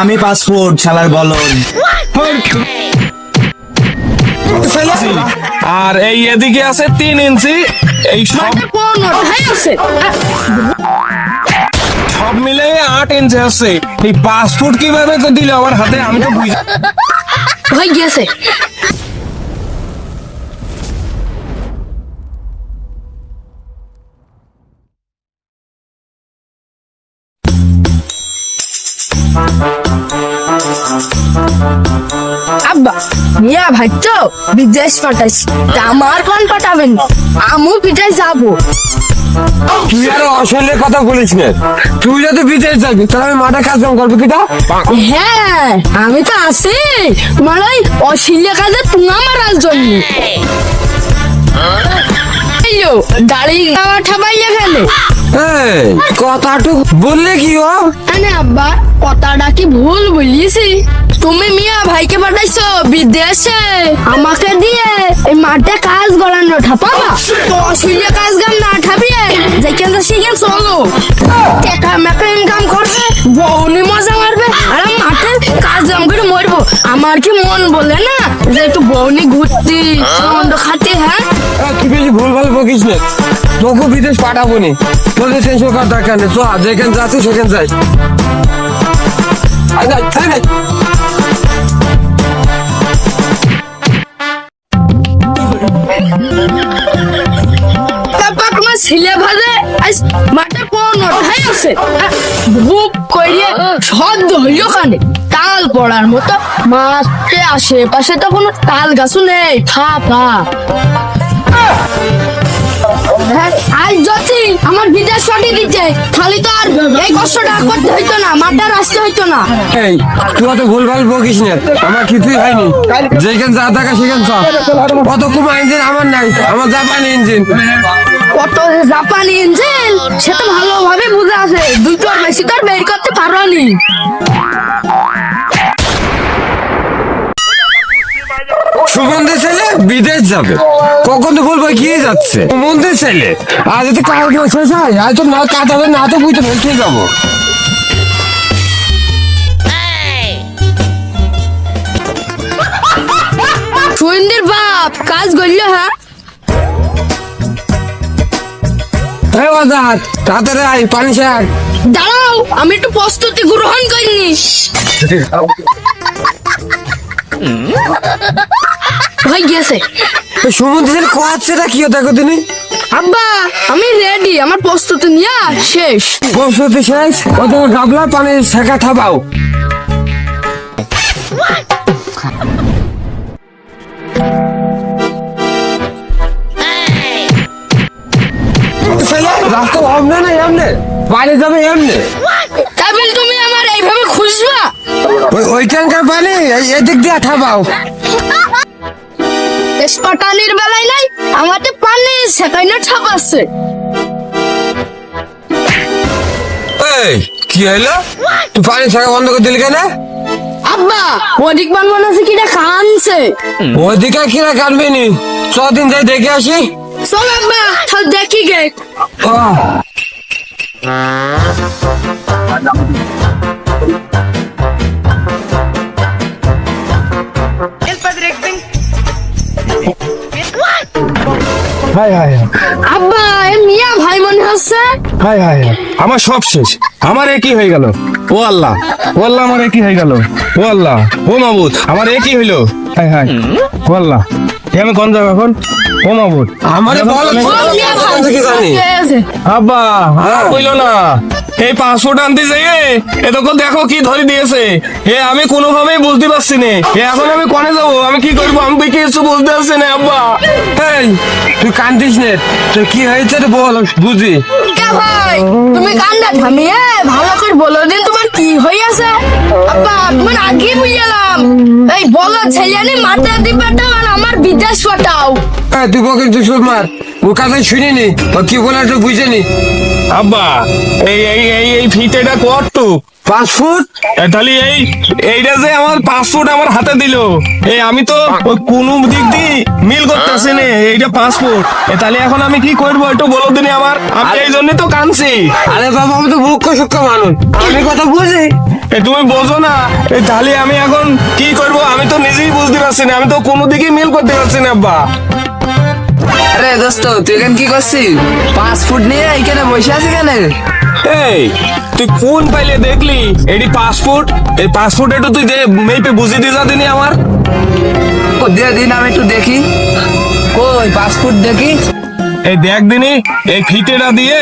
আমি পাসপোর্ট শালার বলন আর এই এদিকে আছে তিন ইঞ্চি এই সব আছে। সব মিলে আট ইঞ্চি আছে। এই পাসপোর্ট কীভাবে তো দিলে আমার হাতে আমি তো বুঝি হয়ে গিয়েছে। মিয়া ভাই তো বিদেশ পাঠাইছি আমার কোন পাঠাবেন? আমু বিদেশ যাব। তুই আর অশৈলের কথা বলিস না। তুই যদি বিদেশ যাবি তাহলে আমি মাঠে কাজ কাম করবি কিটা? হ্যাঁ আমি তো আছি। তোমার ওই অশিল্য কাজে তুঙা মারার জন্য। আইয়ো, গাড়ি গাওয়া ঠাবাইয়া ফেলে। এই কথাটুক বললে কি ও? আরে আব্বা কথাটা কি ভুল বলিয়েছি তুমি মিয়া ভাইকে পাঠাইছো, বিদেশে। আমাকে দিয়ে এই মাঠে কাজ গড়ানো ঠাপাবা তো অসুবিধা কাজ গাম না ঠাপিয়ে যেখানে সেখানে চলো। টাকা মেকা ইনকাম করবে, বউনি মজা মারবে, আর মাঠে কাজ কাম করে মরবো। আমার কি মন বলে না যে একটু বউনি ঘুরতি আনন্দ খাতে হ্যাঁ? তুই বেশি ভুল ভালো বকিস না? তোকে বিদেশ পাঠাবো নি তোদের টেনশন করার দরকার চ, যেখানে যাচ্ছি সেখানে যাই। আয়। আছে? বুক করিয়ে সদ্য হইল খানে। তাল পড়ার মতো মাঠে আশেপাশে তো কোনো তাল গাছও নেই ফাঁপা হ্যাঁ, আজ যদি আমার বিদেশ ছুটি দিতে খালি তো আর এই কষ্টটা করতে হইতো না মাঠে আর আসতে হইতো না। এই তুই অত ভুল বকিস না আমার কিছুই হয়নি। যেখানে যা থাকা সেখানে চল। কত কুমা ইঞ্জিন আমার নাই আমার জাপানি ইঞ্জিন। কত যে জাপানি ইঞ্জিন সে তো ভালোভাবে বুঝে আছে দুটোর বেশি তো আর বের করতে পারোনি। সুমন্দির ছেলে বিদেশ যাবে। কখন তো বলব কি যাচ্ছে? সুমন্দির ছেলে। আজ তো কাজ শেষ হয় আজ তো না কাজ হবে না তো বুঝতে পেরেছি যাব। সুইন্দির বাপ কাজ করল হ্যাঁ? বাজার তাড়াতাড়ি আয় পানি শাক দাঁড়াও আমি একটু প্রস্তুতি গ্রহণ করিনি হয়ে গিয়েছে সুমন্দির ছেলে কোয়াচ্ছে কি দেখো তুমি? আব্বা আমি রেডি আমার প্রস্তুতি নিয়ে শেষ। প্রস্তুতি শেষ ও তোমার গাবলা পানি শেখা থাবাও। না এমনে যাবে এমনে বলে তুমি আমার এইভাবে খুঁজবা? ওইখানকার পানি এদিক দিয়ে বেলায় নাই আমাদের পানি সেখানে ছাপাচ্ছে এই কি হইল? তুই পানি শেখা বন্ধ করে দিলি কেন? আব্বা মান মনে আছে কিটা কানছে ওদিকে কিনা কাটবি নি? ছদিন যাই দেখে আসি। চল আব্বা তাহলে দেখি গে। আব্বা এ মিয়া ভাই মনে হচ্ছে? হাই হাই আমার সব শেষ। আমার একই হয়ে গেল। ও আল্লাহ। ও আল্লাহ আমার একই হয়ে গেল। ও আল্লাহ। ও মাবুদ আমার একই হইল। High high. ও আল্লাহ। এ আমি কোন যাব এখন? ও মাবুদ আমার বল ও মিয়া ভাই কি জানি। কে আছে? আব্বা আর কইলো না। এই পাসপোর্ট আনতে যাইয়ে এতক্ষণ দেখো কি ধরে দিয়েছে। এ আমি কোনোভাবেই বুঝতে পারছি না। এখন আমি কনে যাব? আমি কি করব? আমি কিছু বুঝতে পারছি না আব্বা। এই তুই কান্দিস নে। তোর কি হয়েছে রে বল বুঝি। তুমি কান্দা থামিয়ে ভালো করে বলো দিন তোমার কি হইয়াছে? আব্বা তোমার আগে বুঝলাম। এই বলো ছেলেনি মাথা দিবে আর আমার বিদেশ পাঠাও এই তুই বকে তুই মার? ওর কথা শুনিনি কি বলে তো বুঝেনি। আব্বা এই এই এই এই কর কটটু পাঁচ ফুট? তাহলে এই এইটা যে আমার পাঁচ ফুট আমার হাতে দিল। এই আমি তো কোনো দিক দিয়ে মিল করতেছি না। এইটা পাঁচ ফুট। তাহলে এখন আমি কি করব? একটু বলো দিনি আমার। আমি এই জন্যই তো কানছি আরে বাবা আমি তো মুখ্য সূক্ষ্ম মানুষ। আমি কথা বুঝি? তুমি বোঝো না। তাহলে আমি এখন কি করব? আমি তো নিজেই বুঝতে পারছি না। আমি তো কোনো দিকে মিল করতে পারছি না আব্বা। আরে দোস্ত তুই এখানে কি করছিস? পাঁচ ফুট নিয়ে এখানে বসে আছি কেন? এই, তুই কোন পাইলে দেখলি? এটি পাসপোর্ট এই পাসপোর্ট একটু তুই দে মেপে বুঝিয়ে দিয়ে যা দিনি আমার। ও, দিয়ে দিন, আমি একটু দেখি। কই পাসপোর্ট দেখি? এই দেখ দিনি, এই ফিতেটা দিয়ে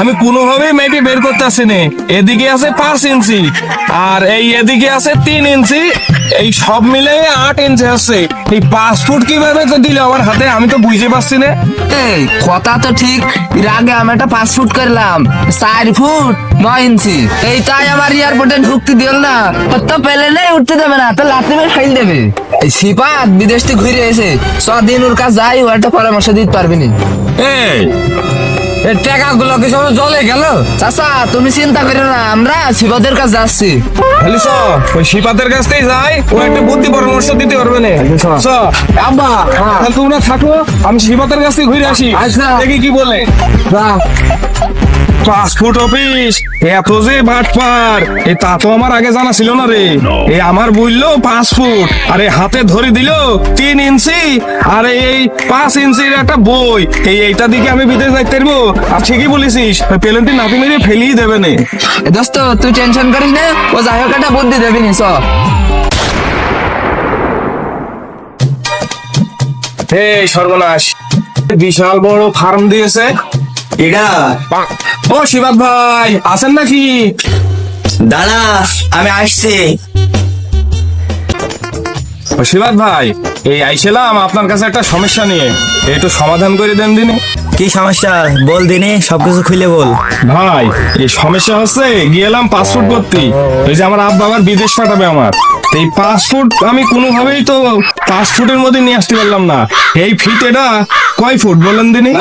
আমি কোনোভাবেই মেপে বের করতেছি না এদিকে আছে পাঁচ ইঞ্চি আর এই এদিকে আছে তিন ইঞ্চি। এই সব মিলে আট ইঞ্চি আছে। এই পাঁচ ফুট কীভাবে দিল আমার হাতে, আমি তো বুঝতে পারছি না। এই, কথা তো ঠিক। এর আগে আমি একটা পাঁচ ফুট করলাম, চার ফুট নয় ইঞ্চি। এই তাই আমার এয়ারপোর্টে ঢুকতে দিল না। তো পেলে নেই, উঠতে দেবে না। তো লাথি মেরে ফেল দেবে। এই সিপাত বিদেশ থেকে ঘুরে এসে দিন ওর কাছে যাই, ও একটা পরামর্শ দিতে পারবি না। এই এই টাকাগুলো কি সব জলে গেল? চাচা তুমি চিন্তা করো না আমরা সিপাতের কাছে যাচ্ছি। হ্যালো ওই শিপাতের কাছ থেকে যাই ও একটা বুদ্ধি পরামর্শ দিতে পারবে না। আব্বা তাহলে তোমরা থাকো আমি শিপাতের কাছ থেকে ঘুরে আসি। আচ্ছা। দেখি কি বলে। পাসপোর্ট অফিস এত যে বাটপার। এ তা তো আমার আগে জানা ছিল না রে। এ আমার বলল পাঁচ ফুট আরে হাতে ধরে দিল তিন ইঞ্চি। আর এই পাঁচ ইঞ্চির একটা বই। এই এইটা দিকে আমি বিদেশ যাইতে পারব? আর ঠিকই বলেছিস পেলেন্টি নাতি মেরে ফেলিয়ে দেবে না। দোস্ত তুই টেনশন করিস না। ও যাই হোক একটা বুদ্ধি দেবি নি সব এই সর্বনাশ। বিশাল বড় ফার্ম দিয়েছে। এটা ও শিবাদ ভাই আছেন নাকি? দাঁড়া আমি আসছি। শিবাদ ভাই এই আইছিলাম আপনার কাছে একটা সমস্যা নিয়ে। একটু সমাধান করে দেন দিনে। কি সমস্যা? বল দিনে সবকিছু খুলে বল। ভাই এই সমস্যা হচ্ছে গিয়েলাম পাসপোর্ট করতে এই যে আমার আব্বা আবার বিদেশ পাঠাবে আমার। এই পাসপোর্ট আমি কোনোভাবেই তো পাসপোর্টের মধ্যে নিয়ে আসতে পারলাম না। এই ফিতেটা কয় ফুট বলেন দিনি?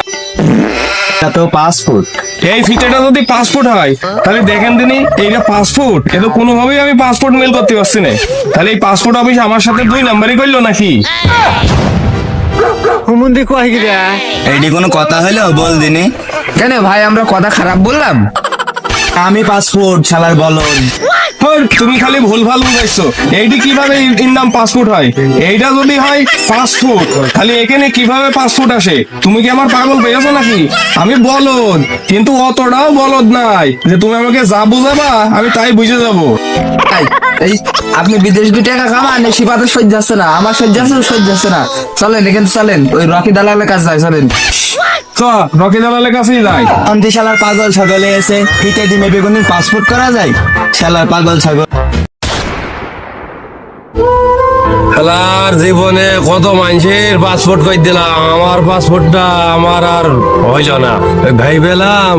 এটা তো পাসপোর্ট এই ফিতেটা যদি পাসপোর্ট হয় তাহলে দেখেন দিনি এইটা পাসপোর্ট এ তো কোনোভাবেই আমি পাসপোর্ট মেল করতে পারছি না। তাহলে এই পাসপোর্ট অফিস আমার সাথে দুই নাম্বারই করল নাকি? এইটি কোনো কথা হলো? বল দিনে। কেন ভাই আমরা কথা খারাপ বললাম। আমি পাসপোর্ট শালার বলদ তুমি খালি ভুল ভালো বুঝাইছো। এইটি কীভাবে এর নাম পাসপোর্ট হয়? এইটা যদি হয় পাসপোর্ট খালি এখানে কীভাবে পাসপোর্ট আসে? তুমি কি আমার পাগল পেয়েছ নাকি? আমি বলদ কিন্তু অতটাও বলদ নাই যে তুমি আমাকে যা বুঝাবা আমি তাই বুঝে যাব। এই আপনি বিদেশ গিয়ে টাকা কামান এই সিপাতের সহ্য যাচ্ছে না আমার সহ্য আছে সহ্য যাচ্ছে না। চলেন এখানে চলেন ওই রকি দালালের কাছে যায় চলেন। চ রকি দালালের কাছেই যাই। অন্তি শালার পাগল ছাগলে এসে বেগুনের পাসপোর্ট করা যায়? শালার পাগল ছাগল। খেলার জীবনে কত মানুষের পাসপোর্ট করে দিলাম? আমার পাসপোর্টটা আমার আর হইল না। ভাই পেলাম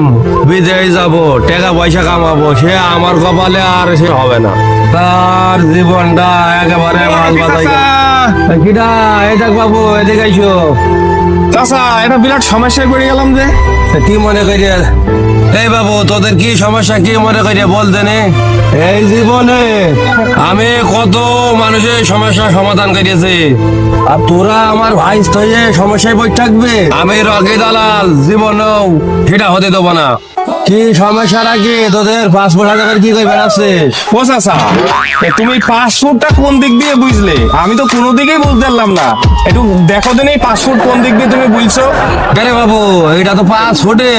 বিদেশ যাব টাকা পয়সা কামাবো সে আমার কপালে আর সে হবে না। তার জীবনটা একেবারে মাল বাজাই গেল। কিটা এই দেখ বাবু এদিকে আইসো। চাচা এটা বিরাট সমস্যায় পড়ে গেলাম যে। কি মনে করিয়া এই বাবু তোদের কি সমস্যা? কি মনে করিয়া বলতে নে এই জীবনে আমি কত মানুষের সমস্যার সমাধান করিয়েছি। আর তোরা আমার ভাই হয়ে সমস্যায় বই থাকবে। আমি রকি দালাল জীবনেও সেটা হতে দেবো না। কি সমস্যা তোদের পাসপোর্ট হাতে করে কি করে বেড়াচ্ছিস? ও চাচা তুমি পাসপোর্টটা কোন দিক দিয়ে বুঝলে? আমি তো কোনো দিকেই বুঝতে পারলাম না। একটু দেখো দিন এই পাসপোর্ট কোন দিক দিয়ে তুমি বুঝছ? বাবু এটা তো পাসপোর্টে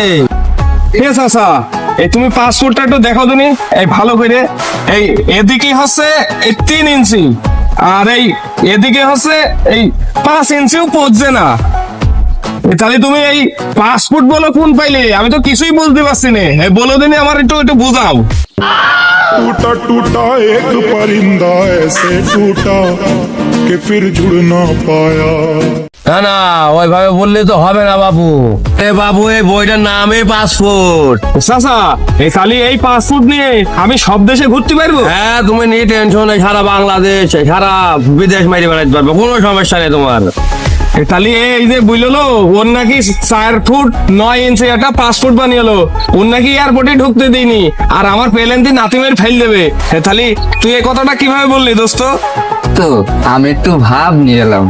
ঠিক আছে আচ্ছা এই তুমি পাসপোর্টটা একটু দেখো তুমি এই ভালো করে এই এদিকে হচ্ছে এই তিন ইঞ্চি আর এই এদিকে হচ্ছে এই পাঁচ ইঞ্চিও পড়ছে না এ তাহলে তুমি এই পাসপোর্ট বলো কোন পাইলে আমি তো কিছুই বুঝতে পারছি না এই বলো দিনে আমার একটু একটু বুঝাও टूटा टूटा एक परिंदा ऐसे टूटा कि फिर जुड़ ना पाया না না ওইভাবে বললে তো হবে না বাবু। এ বাবু এই বইটার নামই পাসপোর্ট। চাচা এই তাহলে এই পাসপোর্ট নিয়ে আমি সব দেশে ঘুরতে পারব? হ্যাঁ তুমি নিয়ে টেনশন নেই সারা বাংলাদেশ সারা বিদেশ মারি বেড়াতে পারবে কোনো সমস্যা নেই তোমার। তাহলে এই যে বুঝলো ওর নাকি চার ফুট নয় ইঞ্চি একটা পাসপোর্ট বানিয়েলো। ওর নাকি এয়ারপোর্টে ঢুকতে দিইনি আর আমার পেলেন্টি নাতিমের ফেল দেবে। তাহলে তুই এ কথাটা কীভাবে বললি দোস্ত? তো আমি একটু ভাব নিয়ে এলাম।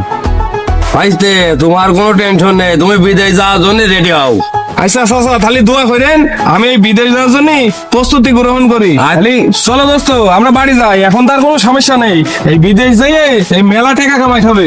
ভাইস্তে তোমার কোনো টেনশন নেই। তুমি বিদেশ যাওয়ার জন্য রেডি হও। আচ্ছা চাচা তাহলে দোয়া করেন আমি এই বিদেশ যাওয়ার জন্য প্রস্তুতি গ্রহণ করি। তাহলে চলো দোস্ত আমরা বাড়ি যাই। এখন তার কোনো সমস্যা নেই। এই বিদেশ যাইয়ে এই মেলা টাকা কামাই হবে।